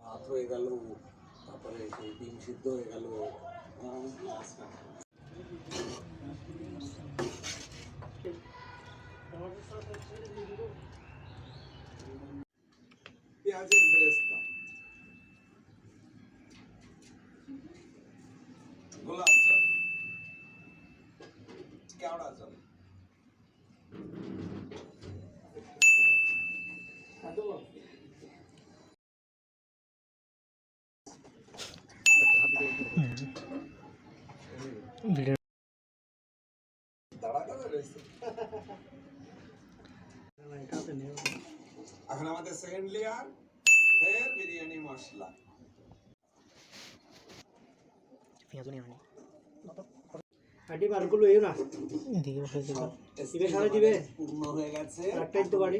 ভাত হয়ে গেল তারপরে সেই ডিম সিদ্ধ হয়ে গেল পেঁয়াজের বেরেস্তা দাঁড়া করে এখন আমাদের সেকেন্ড লেয়ার ফের বিরিয়ানি মশলা। পেঁয়াজও নেই হাঁটি বারগুলো এও না? দিয়ে বসে দিল দিবে সারা দিবে? পূর্ণ হয়ে গেছে। একটাই তো বাড়ি।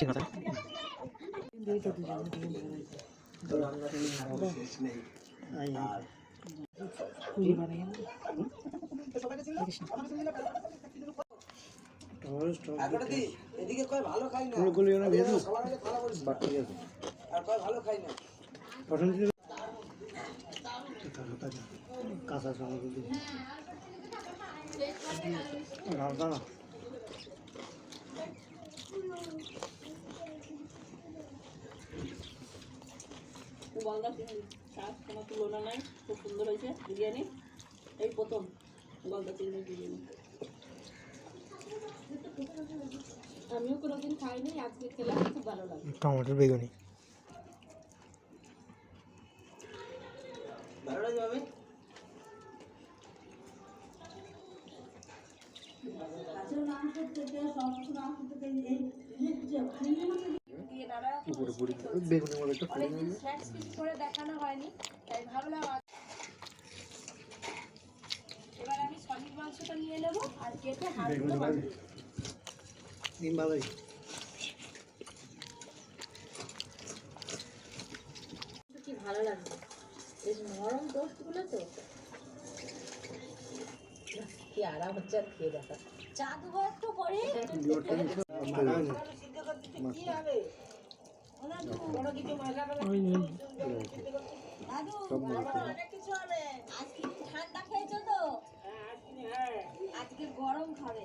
কথা। শেষ নেই এদিকে কয় ভালো খাই না। গুলো না ভেজে বাকি আছে। আর কয় ভালো খাই না। পছন্দ কাঁচা সামগ্রী দিয়ে না কোনো তুলনা নাই। খুব সুন্দর হয়েছে বিরিয়ানি। এই প্রথম গলদা চিংড়ি বিরিয়ানি। আমিও কোনোদিন খাইনি আজকে খেলাম খুব ভালো লাগে। টমেটোর বেগুনি। ভালো লাগে দেখানো হয়নি তাই ভাবলাম এবার আমি সলিড মাংসটা নিয়ে নেব আর কেটে বাঁধবো। ডিম ভালোই কি ভালো লাগবে বেশ নরম টোস্টগুলো তো। কি আরাম হচ্ছে আর খেয়ে দেখা চা দেবো একটু করে কি হবে? কোনো কিছু মশলা অনেক কিছু হবে। আজকে ঠান্ডা খেয়েছো তো? আজকে গরম খাবে।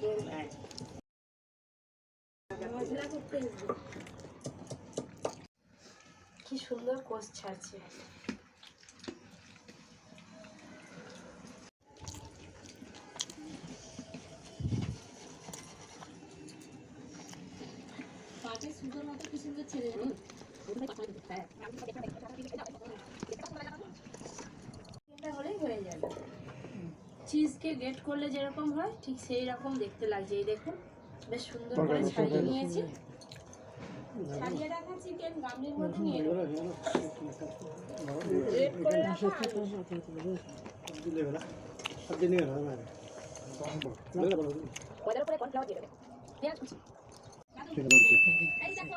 কি সুন্দর কোষ ছাড়ছে। সুন্দর মতো কি সুন্দর ছেড়ে হলেই হয়ে যাবে। চিজকে গ্রেট করলে যেরকম হয় ঠিক সেই রকম দেখতে লাগছে। এই দেখুন বেশ সুন্দর করে ছাড়িয়ে নিয়েছি। ছাড়িয়ে রাখা চিকেন গামলির মধ্যে নিয়ে গ্রেট করে পেঁয়াজ কুচি। এই দেখো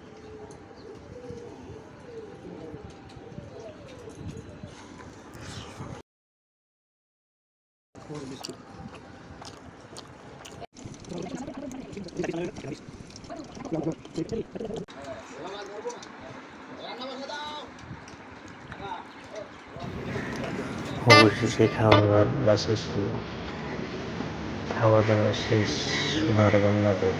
অবশেষে খাওয়া দাওয়া শেষ খাওয়া দাওয়া শেষ সোনার বাংলাদেশ